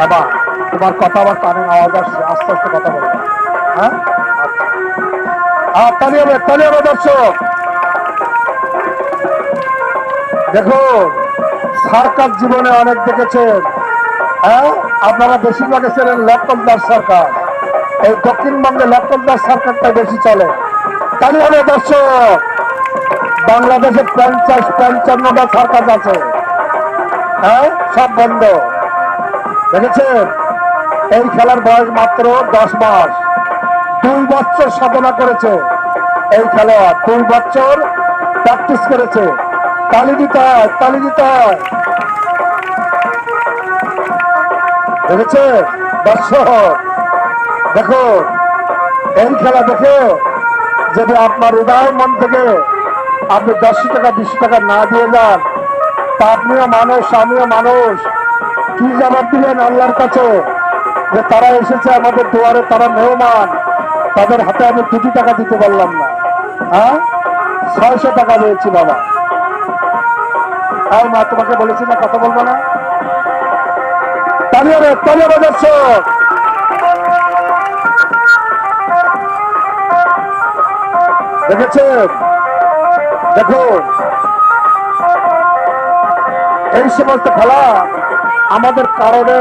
বাবা, তোমার কথা আবার কানে আওয়াজ আসছে, আস্তে আস্তে কথা বলব হ্যাঁ? আচ্ছা। তালি হবে দর্শক। দেখো, সরকার জীবনে অনেক দেখেছেন হ্যাঁ? আপনারা বেশিরভাগ ছিলেন ল্যাপটপ দাস সরকার। এই দক্ষিণবঙ্গে ল্যাপটপ দাস সরকারটা বেশি চলে। তালি হবে দর্শক। বাংলাদেশে পঞ্চাশ, পঞ্চান্নটা সরকার আছে। হ্যাঁ? সব বন্ধ। দেখেছেন? এই খেলার বয়স মাত্র দশ মাস। দুই বছর সাধনা করেছে এই খেলোয়াড়। দুই বছর প্র্যাকটিস করেছে। তালি দিতে হয়, তালি দিতে হয়। দেখেছে দর্শক দেখো এই খেলা দেখে যদি আপনার হৃদয় মন থেকে আপনি দশ টাকা, বিশ টাকা না দিয়ে যান, তা আপনিও মানুষ, আমিও মানুষ। কি জবাব দিলেন আল্লাহর কাছে যে তারা এসেছে আমাদের দুয়ারে, তারা মেহমান। তাদের হাতে আমি দুটি টাকা দিতে পারলাম না। হ্যাঁ? ছয়শো টাকা দিয়েছি বাবা হ্যাঁ মা, তোমাকে বলেছি না, কথা বলব না? রে তালিয়ে রে দেখেছেন? দেখুন। এই সমস্ত খেলা আমাদের কারণে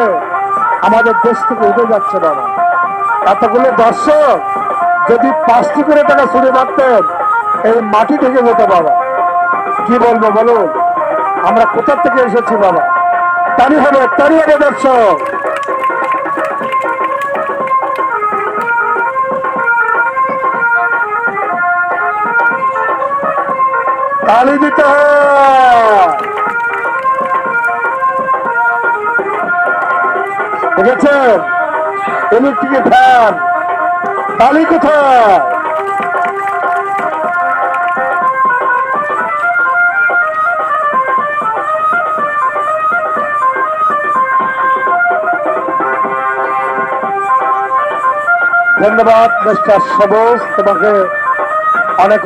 আমাদের দেশ থেকে উঠে যাচ্ছে বাবা। এতগুলো দর্শক, যদি পাঁচটি করে টাকা ছুড়ে মারতেন, এই মাটি থেকে যেত বাবা। কি বলব বলুন? আমরা কোথা থেকে এসেছি বাবা? তারই হবে তারই হবে দর্শক। তালি দিতে হয়। দেখেছেন ইলেকট্রিকের ফ্যান তালি কোথায়? ধন্যবাদ মিস্টার সবুজ। তোমাকে অনেক